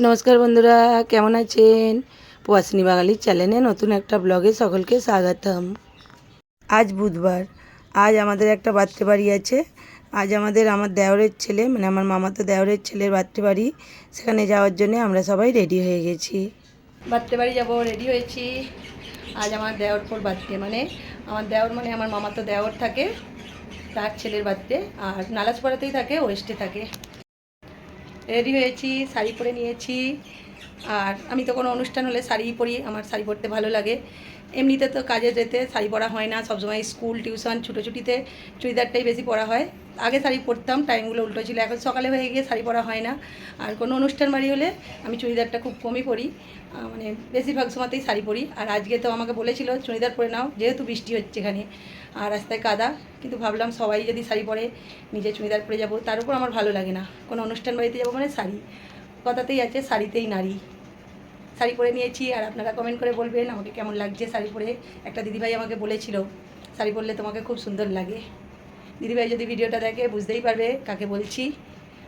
নমস্কার বন্ধুরা, কেমন আছেন? পোয়াশনি বাঙালির চ্যানেলে নতুন একটা ব্লগে সকলকে স্বাগতম। আজ বুধবার, আজ আমাদের একটা বার্থডে বাড়ি আছে। আজ আমাদের, আমার দেওরের ছেলে মানে আমার মামাতো দেওরের ছেলের বার্থডে বাড়ি সেখানে যাওয়ার জন্য আমরা সবাই রেডি হয়ে গেছি। বার্থডে বাড়ি যাব, রেডি হয়েছি। আজ আমার দেওর পর বার্থডে মানে আমার দেওর মানে আমার মামাতো দেওর থাকে, তার ছেলের বার্থডে। আর নালাজপাড়াতেই থাকে ওয়েস্টে থাকে। রেডি হয়েছি, শাড়ি পরে নিয়েছি। আর আমি তো কোনো অনুষ্ঠান হলে শাড়ি পরি, আমার শাড়ি পরতে ভালো লাগে। এমনিতে তো কাজে যেতে শাড়ি পরা হয় না, সবসময় স্কুল, টিউশন, ছুটোছুটিতে চুড়িদারটাই বেশি পরা হয়। আগে শাড়ি পরতাম, টাইমগুলো উল্টো ছিল, এখন সকালে হয়ে গিয়ে শাড়ি পরা হয় না। আর কোনো অনুষ্ঠান বাড়ি হলে আমি চুড়িদারটা খুব কমই পরি মানে বেশিরভাগ সময়তেই শাড়ি পরি। আর আজকে তো আমাকে বলেছিল, চুড়িদার পরে নাও, যেহেতু বৃষ্টি হচ্ছে এখানে। আর রাস্তায় কাদা, কিন্তু ভাবলাম সবাই যদি শাড়ি পরে নিজে চুড়িদার পরে যাব, তার উপর আমার ভালো লাগে না। কোনো অনুষ্ঠান বাড়িতে যাব মানে শাড়ি। কথাতেই আছে, শাড়িতেই নারী। শাড়ি পরে নিয়েছি, আর আপনারা কমেন্ট করে বলবেন আমাকে কেমন লাগছে শাড়ি পরে। একটা দিদিভাই আমাকে বলেছিল, শাড়ি পরলে তোমাকে খুব সুন্দর লাগে। দিদিভাই যদি ভিডিওটা দেখে বুঝতেই পারবে কাকে বলছি।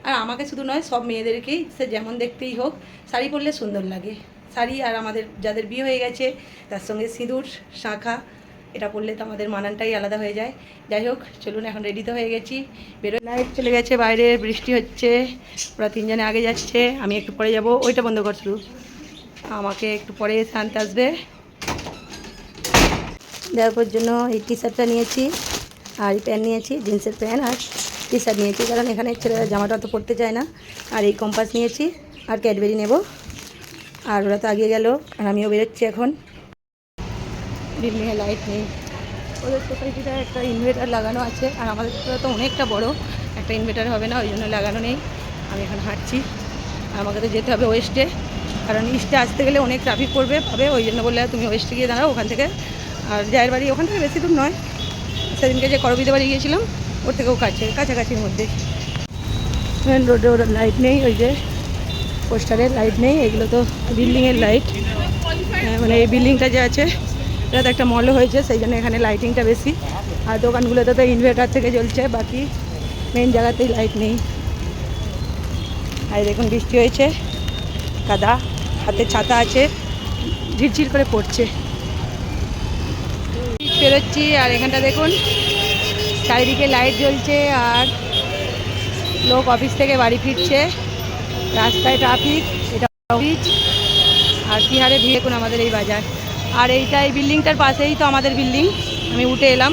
আর আমাকে শুধু নয়, সব মেয়েদেরকেই, সে যেমন দেখতেই হোক, শাড়ি পরলে সুন্দর লাগে। শাড়ি আর আমাদের, যাদের বিয়ে হয়ে গেছে, তার সঙ্গে সিঁদুর, শাঁখা এটা পরলে তো আমাদের মানানটাই আলাদা হয়ে যায়। যাই হোক, চলুন, এখন রেডি তো হয়ে গেছি। বেরো লাইট চলে গেছে, বাইরে বৃষ্টি হচ্ছে। ওরা তিনজনে আগে যাচ্ছে, আমি একটু পরে যাব। ওইটা বন্ধ কর শুধু আমাকে একটু পরে এসে আনতে আসবে। দেওয়ার জন্য এই টি শার্টটা নিয়েছি আর এই প্যান্ট নিয়েছি জিন্সের প্যান্ট আর টি শার্ট নিয়েছি। কারণ এখানে ছেলেরা জামাটা তো পরতে চায় না। আর এই কম্পাস নিয়েছি আর ক্যাডবেরি নেব। আর ওরা তো আগে গেল, আর আমিও বেরোচ্ছি এখন। বিল্ডিংয়ে লাইট নেই। ওদের সোসাইটিতে একটা ইনভার্টার লাগানো আছে, আর আমাদের তো অনেকটা বড়, একটা ইনভার্টার হবে না, ওই জন্য লাগানো নেই। আমি এখন হাঁটছি, আর আমাকে তো যেতে হবে ওয়েস্টে কারণ ইস্টে আসতে গেলে অনেক ট্রাফিক পড়বে, পাবে, ওই জন্য বললে তুমি ওয়েস্টে গিয়ে দাঁড়াও ওখান থেকে। আর জায়ের বাড়ি ওখান থেকে বেশি দূর নয়। সেদিনকে যে করবিতে বাড়ি গিয়েছিলাম, ওর থেকেও কাছে, কাছাকাছির মধ্যে। মেন রোডে ওর লাইট নেই, ওই যে পোস্টারের লাইট নেই, এগুলো তো বিল্ডিংয়ের লাইট মানে এই বিল্ডিংটা যে আছে এটা তো একটা মলও হয়েছে, সেই জন্য এখানে লাইটিংটা বেশি। আর দোকানগুলোতে তো ইনভার্টার থেকে জ্বলছে, বাকি মেন জায়গাতেই লাইট নেই। আর দেখুন বৃষ্টি হয়েছে কাদা হাতে ছাতা আছে, ঝিরঝির করে পড়ছে। বেরোচ্ছি, আর এখানটা দেখুন, চারিদিকে লাইট জ্বলছে, আর লোক অফিস থেকে বাড়ি ফিরছে। রাস্তায় ট্রাফিক এটা অফিস আর কি হারে ভিড় দেখুন আমাদের এই বাজার। আর এইটা এই বিল্ডিংটার পাশেই তো আমাদের বিল্ডিং। আমি উঠে এলাম।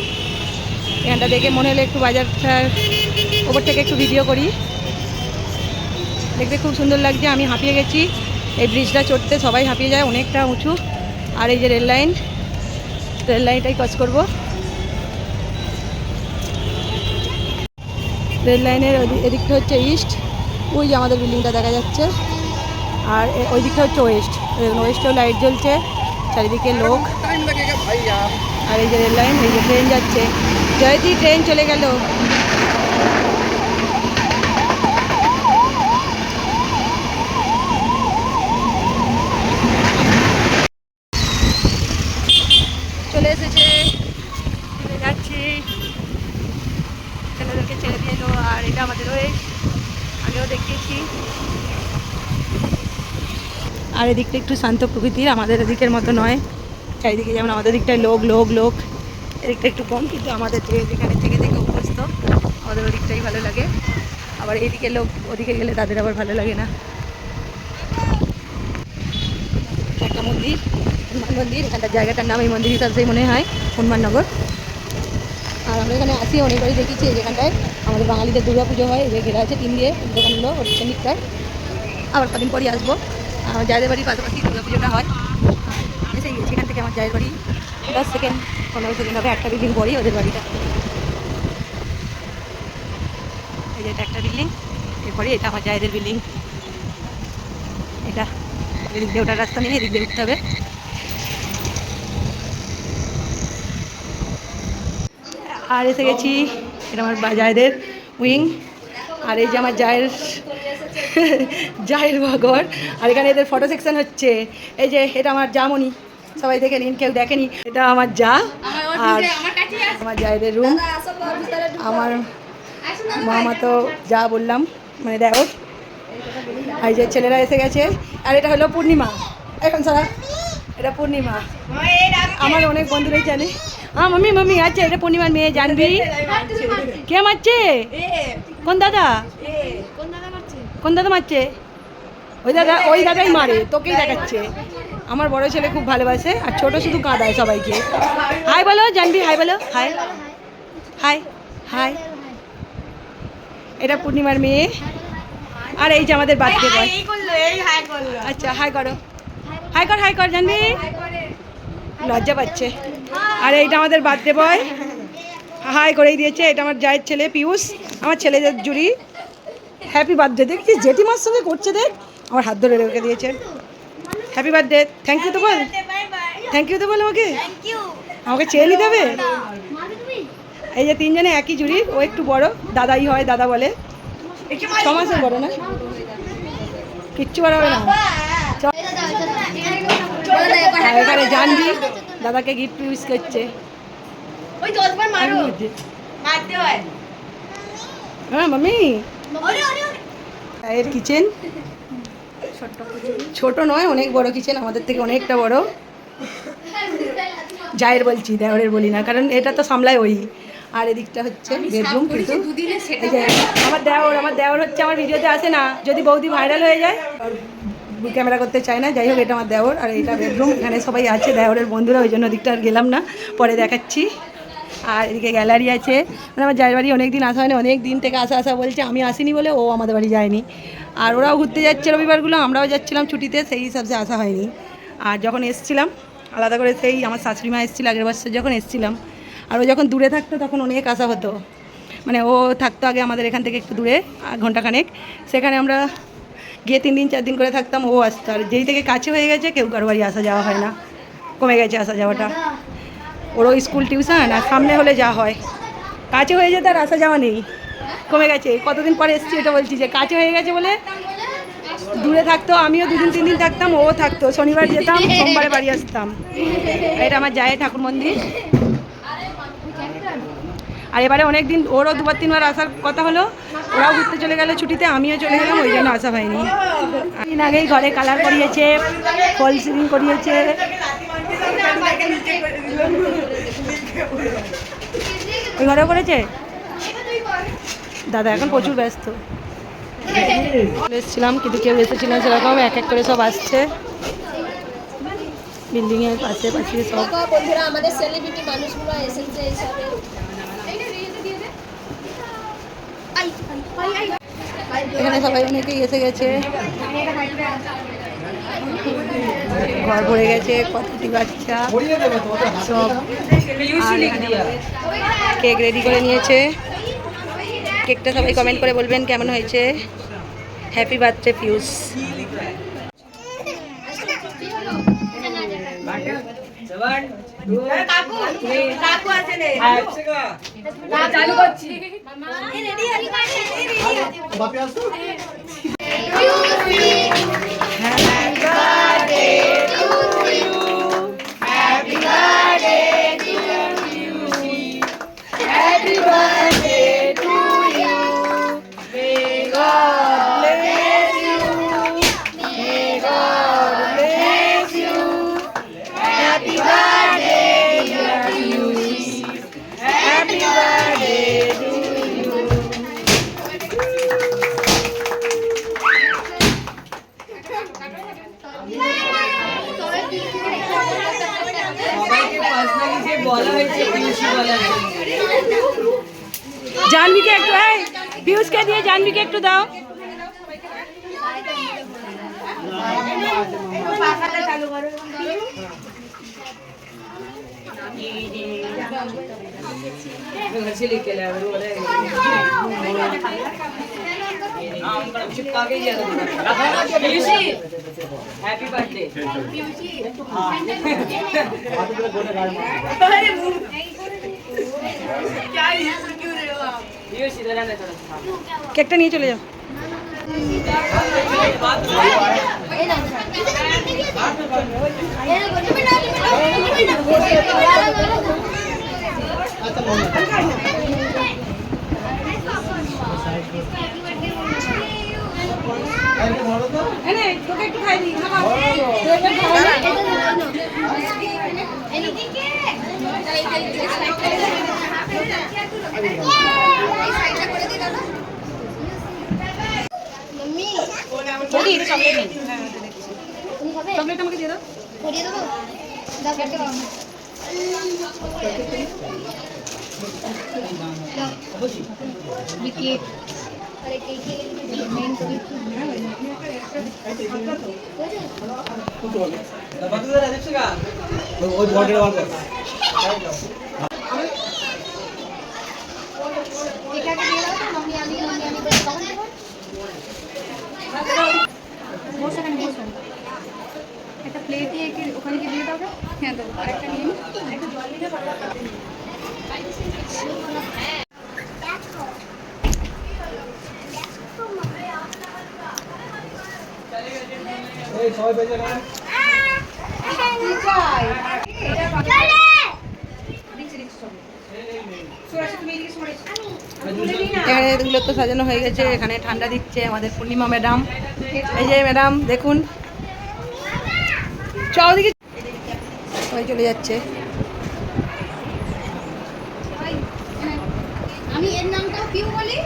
এখানটা দেখে মনে হলো একটু বাজারটার ওপর থেকে একটু ভিডিও করি। দেখতে খুব সুন্দর লাগছে, আমি হাঁপিয়ে গেছি। এই ব্রিজটা চড়তে সবাই হাঁপিয়ে যায়, অনেকটা উঁচু। আর এই যে রেল লাইন রেল লাইনটাই ক্রস করব। রেল লাইনের এদিকটা হচ্ছে ইস্ট ওই যে আমাদের বিল্ডিংটা দেখা যাচ্ছে। আর ওই দিকটা হচ্ছে ওয়েস্ট ওয়েস্টেও লাইট জ্বলছে। চারিদিকে লোক। আর। এই যে রেল লাইন এই যে ট্রেন যাচ্ছে। জয়তি ট্রেন চলে গেল চলে এসেছে চলে যাচ্ছি ছেলেদেরকে ছেড়ে দিয়ে এলো আর এটা আমাদের ওয়েস্ট আগেও দেখিয়েছি আর এদিকটা একটু শান্ত প্রকৃতির, আমাদের এদিকের মতো নয়। চারিদিকে যেমন আমাদের দিকটায় লোক লোক লোক। এদিকটা একটু কম, কিন্তু আমাদের যে যেখানে থেকে থেকে অভ্যস্ত, আমাদের ওদিকটাই ভালো লাগে। আবার এদিকে লোক, ওদিকে গেলে তাদের আবার ভালো লাগে না। একটা মন্দির, হনুমান মন্দির এখানটার জায়গাটার নাম এই মন্দির হিসাবে মনে হয়, হনুমাননগর। আর আমরা এখানে আসি অনেকবারই দেখেছি যেখানটায়। আমাদের বাঙালিদের দুর্গা পুজো হয় যে ঘেরা আছে টিন দিয়ে, দোকানগুলো ওর আবার কদিন পরই আসব। আমার জায়ের বাড়ির পাশাপাশি দুর্গা পুজোটা হয় গেছি এখান থেকে আমার জায়ের বাড়ি। দশ সেকেন্ড পনেরো সেকেন্ড হবে, একটা বিল্ডিং পরেই ওদের বাড়িটা। এই যে এটা একটা বিল্ডিং এরপরে এটা আমার জায়েদের বিল্ডিং এটা এদিক দিয়ে ওঠার রাস্তা নিয়ে এদিক দিয়ে উঠতে হবে। আর এসে গেছি, এটা আমার জায়েদের উইং আর এই যে আমার জায়ের জায়ের ঘর আর এখানে এদের ফটো সেকশন হচ্ছে। এই যে এটা আমার জামনি, সবাই দেখে নিন, কেউ দেখেনি। এটা আমার যা আর আমার জায়েদের রুম আমার মামা তো যা বললাম মানে দেওর। এই যে ছেলেরা এসে গেছে, আর এটা হলো পূর্ণিমা। এখন সারা, এটা পূর্ণিমা। আমার অনেক বন্ধুরাই জানে। হ্যাঁ মাম্মি মাম্মি আছে এটা পূর্ণিমার মেয়ে জানবি কে মারছে কোন দাদা কোন দাদা মারছে ওই দাদা ওই দাদাই মারে তোকেই দেখাচ্ছে আমার বড় ছেলে খুব ভালোবাসে আর ছোট শুধু কাঁদায় সবাইকে। হাই বলো জানবি হাই বলো হাই হাই হাই এটা পূর্ণিমার মেয়ে। আর এই যে আমাদের বয় আচ্ছা হাই করো। হাই কর হাই কর জানবি। লজ্জা পাচ্ছে। আর এইটা আমাদের বার্থডে বয় হাই করেই দিয়েছে এটা আমার জায়ের ছেলে পিয়ুষ আমার ছেলেদের জুড়ি। হ্যাপি বার্থডে দেখছিস জেঠিমার সঙ্গে করছে দেখ। আমার হাত ধরে রেখে দিয়েছে। হ্যাপি বার্থডে থ্যাংক ইউ তো বল। থ্যাংক ইউ তো বল আমাকে। আমাকে চেয়ে নিতে হবে? এই যে তিনজনে একই জুড়ি ও একটু বড় দাদাই হয় দাদা বলে। ছ মাসের বড় না? কিচ্ছু বড় হবে না। এখানে জানবি। দাদাকে গিফট ইউজ করছে। ওই দশবার মারো। মারতে হয়। হ্যাঁ ওরে এর কিচেন ছোট নয় অনেক বড় কিচেন আমাদের থেকে অনেকটা বড়। জায়ের বলছি দেওরের বলি না কারণ এটা তো সামলায় ওই। আর এদিকটা হচ্ছে বেডরুম কিন্তু। আমার দেওর আমার দেওর হচ্ছে আমার ভিডিওতে আসে না। যদি বৌদি ভাইরাল হয়ে যায়। ক্যামেরা করতে চায় না, যাই হোক, এটা আমার দেওর, আর এটা বেডরুম এখানে সবাই আছে, দেওরের বন্ধুরা, ওই জন্য ওদিকটা আর গেলাম না, পরে দেখাচ্ছি। আর এদিকে গ্যালারি আছে মানে আমার জায়ের বাড়ি অনেক দিন আসা হয়নি অনেক দিন থেকে আসা আসা বলছে, আমি আসিনি বলে, ও আমাদের বাড়ি যায়নি। আর ওরাও ঘুরতে যাচ্ছে রবিবারগুলো, আমরাও যাচ্ছিলাম ছুটিতে, সেই হিসাবে আসা হয়নি। আর যখন এসছিলাম, আলাদা করে সেই আমার শাশুড়ি মা এসেছিল আগের বছর যখন এসছিলাম, আর ও যখন দূরে থাকতো তখন অনেক আসা হতো। মানে ও থাকতো আগে আমাদের এখান থেকে একটু দূরে ঘন্টাখানেক। সেখানে আমরা গিয়ে তিন দিন, চার দিন করে থাকতাম, ও আসতো আর যেই থেকে কাছে হয়ে গেছে, কেউ কারও বাড়ি আসা যাওয়া হয় না। কমে গেছে আসা যাওয়াটা। ওরও স্কুল টিউশন, আর সামনে হলে যা হয়। কাছে হয়ে যেতে আর আসা যাওয়া নেই। কমে গেছে। কতদিন পরে এসছি এটা বলছি যে, কাছে হয়ে গেছে বলে দূরে থাকতো, আমিও দুদিন, তিন দিন থাকতাম, ও থাকতো। শনিবার যেতাম, সোমবারে বাড়ি আসতাম। এটা আমার যায় ঠাকুর মন্দির। আর এবারে অনেক দিন ওরও দুবার, তিনবার আসার কথা হলো। ওরাও ঘুরতে চলে গেল ছুটিতে, আমিও চলে গেলাম, ওই জন্য আসা হয়নি। দিন আগেই ঘরে কালার করিয়েছে, ফল সিলিং করিয়েছে। ওই ঘরেও করেছে? দাদা, এখন প্রচুর ব্যস্ত। এসেছিলাম, কিন্তু কেউ এসেছিল সেরকম এক এক করে সব আসছে। বিল্ডিংয়ের পাশে পাশে সব। বন্ধুরা, আমাদের সেলিব্রিটি মানুষগুলো এসেছে এখানে সবাই অনেকেই এসে গেছে। ঘর ভরে গেছে কতটি বাচ্চা সব কেক রেডি করে নিয়েছে। কেকটা সবাই কমেন্ট করে বলবেন কেমন হয়েছে। হ্যাপি বার্থডে পিউস জানবিকে পিউষকে দিয়ে জানবিকে একটু দাও हैप्पी बर्थडे ये सीधा रहना थोड़ा सा কেকটা নিয়ে চলে যাও। চকলেট নেই চকলেট আমাকে দিয়ে দাও। ভরিয়ে দেবো দাও কেটে দাও বিকেট আরে কে কে মেন এটাকে দিয়ে দাও তো মাম্মি আমি মাম্মি আমি করে তখন দেবো বসে এখানে বসে একটা প্লেট দিয়ে কি ওখানে কি দিয়ে দাও তো? হ্যাঁ দেবো আরেকটা নিয়ে নিই। এখানে এগুলো তো সাজানো হয়ে গেছে এখানে ঠান্ডা দিচ্ছে আমাদের পূর্ণিমা ম্যাডাম। এই যে ম্যাডাম দেখুন। চ ওদিকে সবাই চলে যাচ্ছে। আমি এর নামটাও পিউ বলি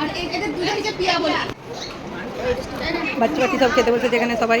আর এদের দুজনকে পিয়া বলি। বাচ্চা বাচ্চি সব খেতে বসেছে এখানে সবাই।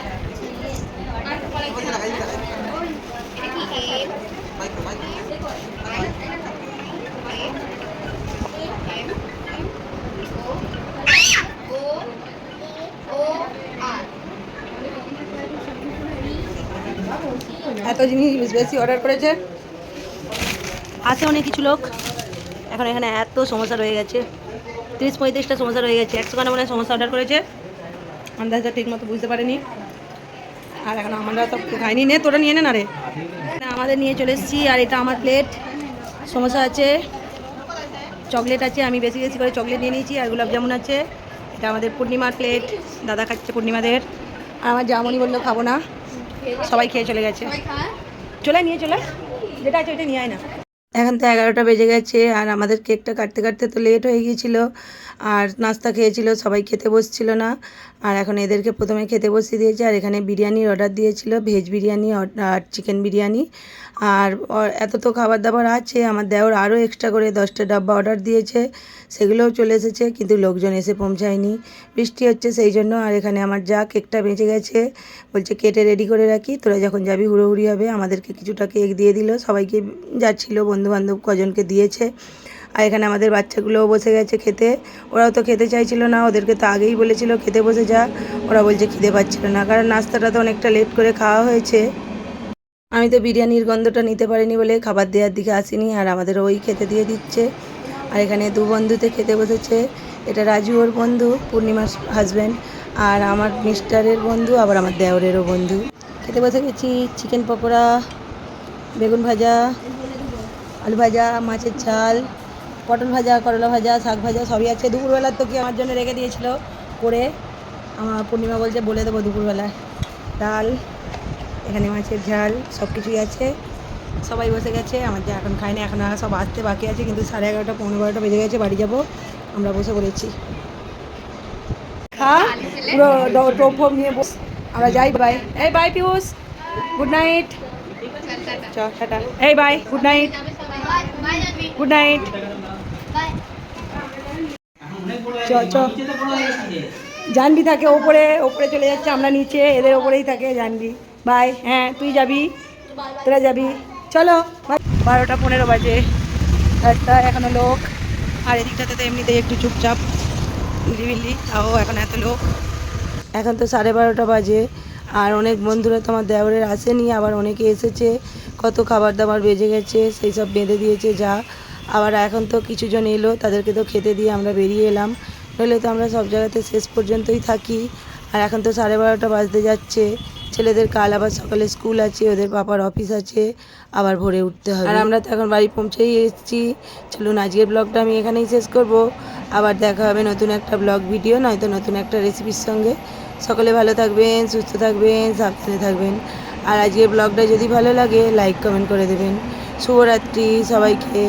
ইলিশ বেশি অর্ডার করেছে। আছে অনেক কিছু লোক। এখন এখানে এত সমস্যা রয়ে গেছে। তিরিশ পঁয়ত্রিশটা সমস্যা রয়ে গেছে। একশো খানা মানে সমস্যা অর্ডার করেছে। আন্দাজটা ঠিক মতো বুঝতে পারিনি। আর এখন আমরা তো খাইনি নে, তোরা নিয়ে নে না রে। আমাদের নিয়ে চলে এসেছি, আর এটা আমার প্লেট সমস্যা আছে। চকলেট আছে, আমি বেশি বেশি করে চকলেট নিয়ে নিয়েছি, আর জামুন আছে। এটা আমাদের পূর্ণিমার প্লেট দাদা খাচ্ছে পূর্ণিমাদের। আর আমার জামুনি বলল খাব না। সবাই খেয়ে চলে গেছে। চলে নিয়ে চলে। যেটা আছে ওইটা নিয়ে আয় না। এখন তো এগারোটা বেজে গেছে আর আমাদের কেকটা কাটতে কাটতে তো লেট হয়ে গিয়েছিল আর নাস্তা খেয়েছিল, সবাই খেতে বসছিল না। আর এখন এদেরকে প্রথমে খেতে বসিয়ে দিয়েছে আর এখানে বিরিয়ানির অর্ডার দিয়েছিল ভেজ বিরিয়ানি আর চিকেন বিরিয়ানি। আর এত তো খাবার দাবার আছে, আমার দেওর আরও এক্সট্রা করে দশটা ডাব্বা অর্ডার দিয়েছে, সেগুলোও চলে এসেছে, কিন্তু লোকজন এসে পৌঁছায়নি। বৃষ্টি হচ্ছে সেই জন্য আর এখানে আমার যা কেকটা বেঁচে গেছে, বলছে কেটে রেডি করে রাখি, তোরা যখন যাবি হুড়োহুড়ি হবে, আমাদেরকে কিছুটা কেক দিয়ে দিল, সবাইকে যাচ্ছিল যাচ্ছিল বন্ধুবান্ধব কজনকে দিয়েছে। আর এখানে আমাদের বাচ্চাগুলোও বসে গেছে খেতে। ওরাও তো খেতে চাইছিল না, ওদেরকে তো আগেই বলেছিল, খেতে বসে যা। ওরা বলছে, খিদে পাচ্ছিল না। কারণ নাস্তাটা তো অনেকটা লেট করে খাওয়া হয়েছে। আমি তো বিরিয়ানির গন্ধটা নিতে পারিনি বলে খাবার দেওয়ার দিকে আসিনি, আর আমাদের ওই খেতে দিয়ে দিচ্ছে। আর এখানে দু বন্ধুতে খেতে বসেছে। এটা রাজু ওর বন্ধু, পূর্ণিমার হাজব্যান্ড আর আমার মিস্টারের বন্ধু, আবার আমার দেওরেরও বন্ধু। খেতে বসে গেছি চিকেন পকোড়া, বেগুন ভাজা আলু ভাজা, মাছের ঝাল, পটল ভাজা, করলা ভাজা, শাক ভাজা, সবই আছে দুপুরবেলার তো কি আমার জন্য রেখে দিয়েছিল। করে আমার পূর্ণিমা বলছে বলে দেবো দুপুরবেলায় ডাল, এখানে মাছের ঝাল সব কিছুই আছে। সবাই বসে গেছে, আমার যা এখন খাই না এখন আর সব আসতে বাকি আছে, কিন্তু সাড়ে এগারোটা পনেরো বারোটা বেজে গেছে, বাড়ি যাব। আমরা বসে টোপ নিয়ে বস। আমরা যাই, বাই। এই, বাই পিউস গুড নাইট। চ, টাটা। এই, bye, good night. Good night চ চ। জানবি থাকে ওপরে ওপরে চলে যাচ্ছে, আমরা নিচে, এদের ওপরেই থাকে জানবি বাই। হ্যাঁ তুই যাবি? তোরা যাবি? চলো। বারোটা পনেরো বাজে। একটা এখনও লোক। আর এদিকটাতে তো এমনিতেই একটু চুপচাপ। নিরিবিলি, তাও এখন এত লোক। এখন তো সাড়ে বারোটা বাজে। আর অনেক বন্ধুরা তো আমার দেওরের আসেনি, আবার অনেকে এসেছে। কত খাবার দাবার বেজে গেছে, সেই সব বেঁধে দিয়েছে যা। আবার এখন তো কিছুজন এলো, তাদেরকে তো খেতে দিয়ে আমরা বেরিয়ে এলাম। নইলে তো আমরা সব জায়গাতে শেষ পর্যন্তই থাকি। আর এখন তো সাড়ে বারোটা বাজতে যাচ্ছে। ছেলেদের কাল আবার সকালে স্কুল আছে, ওদের পাপার অফিস আছে, আবার ভোরে উঠতে হবে। আর আমরা তো এখন বাড়ি পৌঁছেই এসেছি। চলুন, আজকের ব্লগটা আমি এখানেই শেষ করব। আবার দেখা হবে নতুন একটা ব্লগ ভিডিও, নয়তো নতুন একটা রেসিপির সঙ্গে। সকলে ভালো থাকবেন, সুস্থ থাকবেন, সাবধানে থাকবেন। আর আজকের ব্লগটা যদি ভালো লাগে, লাইক, কমেন্ট করে দেবেন। শুভরাত্রি সবাইকে।